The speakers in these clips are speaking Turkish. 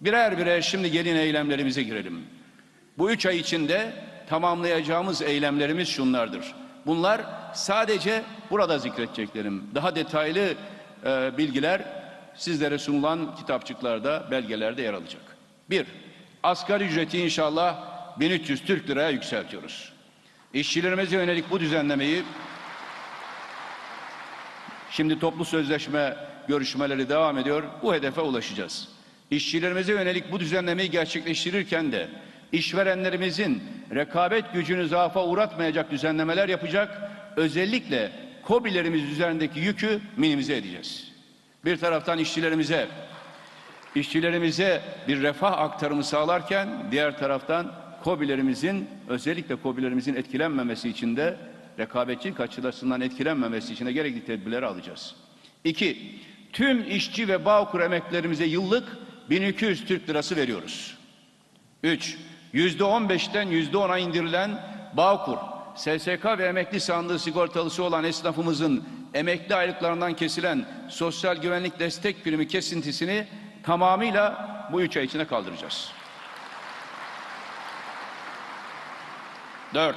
Birer birer şimdi gelin eylemlerimize girelim. Bu üç ay içinde tamamlayacağımız eylemlerimiz şunlardır. Bunlar sadece burada zikredeceklerim. Daha detaylı e, bilgiler sizlere sunulan kitapçıklarda, belgelerde yer alacak. Bir, asgari ücreti inşallah 1300 Türk liraya yükseltiyoruz. İşçilerimize yönelik bu düzenlemeyi Şimdi toplu sözleşme görüşmeleri devam ediyor. Bu hedefe ulaşacağız. İşçilerimize yönelik bu düzenlemeyi gerçekleştirirken de işverenlerimizin rekabet gücünü zaafa uğratmayacak düzenlemeler yapacak. Özellikle KOBİ'lerimiz üzerindeki yükü minimize edeceğiz. Bir taraftan işçilerimize işçilerimize bir refah aktarımı sağlarken diğer taraftan KOBİ'lerimizin özellikle KOBİ'lerimizin etkilenmemesi için de rekabetçilik açısından etkilenmemesi için de gerekli tedbirleri alacağız. İki, tüm işçi ve Bağkur emeklerimize yıllık 1200 Türk lirası veriyoruz. Üç, yüzde on beşten yüzde ona indirilen Bağkur, SSK ve emekli sandığı sigortalısı olan esnafımızın emekli aylıklarından kesilen sosyal güvenlik destek primi kesintisini tamamıyla bu üç ay içinde kaldıracağız. Dört,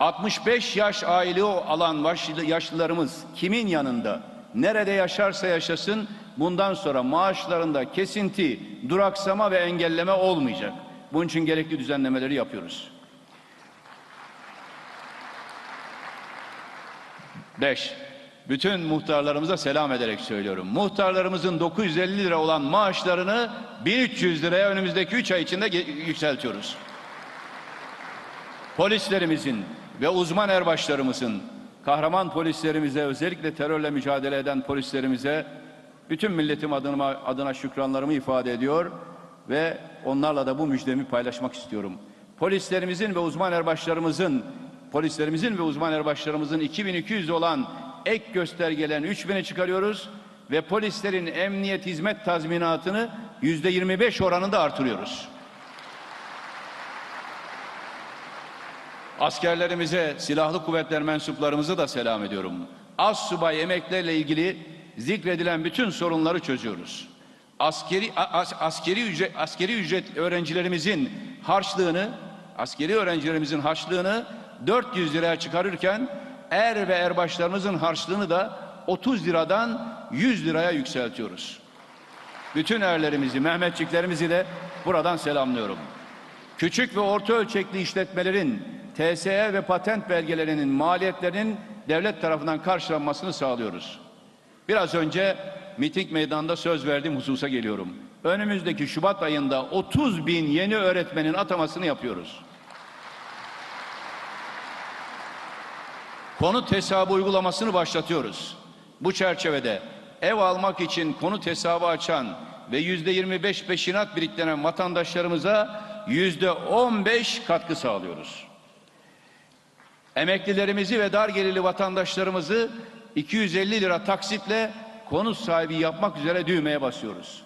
65 yaş aile alan yaşlı- yaşlılarımız kimin yanında, nerede yaşarsa yaşasın bundan sonra maaşlarında kesinti, duraksama ve engelleme olmayacak. Bunun için gerekli düzenlemeleri yapıyoruz. Beş, bütün muhtarlarımıza selam ederek söylüyorum. Muhtarlarımızın 950 lira olan maaşlarını 1300 liraya önümüzdeki 3 ay içinde yükseltiyoruz. Polislerimizin ve uzman erbaşlarımızın, kahraman polislerimize, özellikle terörle mücadele eden polislerimize bütün milletim adına, adına şükranlarımı ifade ediyor ve onlarla da bu müjdemi paylaşmak istiyorum. Polislerimizin ve uzman erbaşlarımızın, polislerimizin ve uzman erbaşlarımızın 2200 olan ek göstergelerini 3000'e çıkarıyoruz ve polislerin emniyet hizmet tazminatını %25 oranında artırıyoruz. Askerlerimize, silahlı kuvvetler mensuplarımıza da selam ediyorum. Az subay emeklerle ilgili zikredilen bütün sorunları çözüyoruz. Askeri as- askeri ücret askeri ücret öğrencilerimizin harçlığını, askeri öğrencilerimizin harçlığını 400 liraya çıkarırken er ve erbaşlarımızın harçlığını da 30 liradan 100 liraya yükseltiyoruz. Bütün erlerimizi, Mehmetçiklerimizi de buradan selamlıyorum. Küçük ve orta ölçekli işletmelerin TSE ve patent belgelerinin maliyetlerinin devlet tarafından karşılanmasını sağlıyoruz. Biraz önce miting meydanında söz verdiğim hususa geliyorum. Önümüzdeki Şubat ayında 30 bin yeni öğretmenin atamasını yapıyoruz. Konut hesabı uygulamasını başlatıyoruz. Bu çerçevede ev almak için konut hesabı açan ve yüzde 25 peşinat biriktiren vatandaşlarımıza yüzde 15 katkı sağlıyoruz. Emeklilerimizi ve dar gelirli vatandaşlarımızı 250 lira taksitle konut sahibi yapmak üzere düğmeye basıyoruz.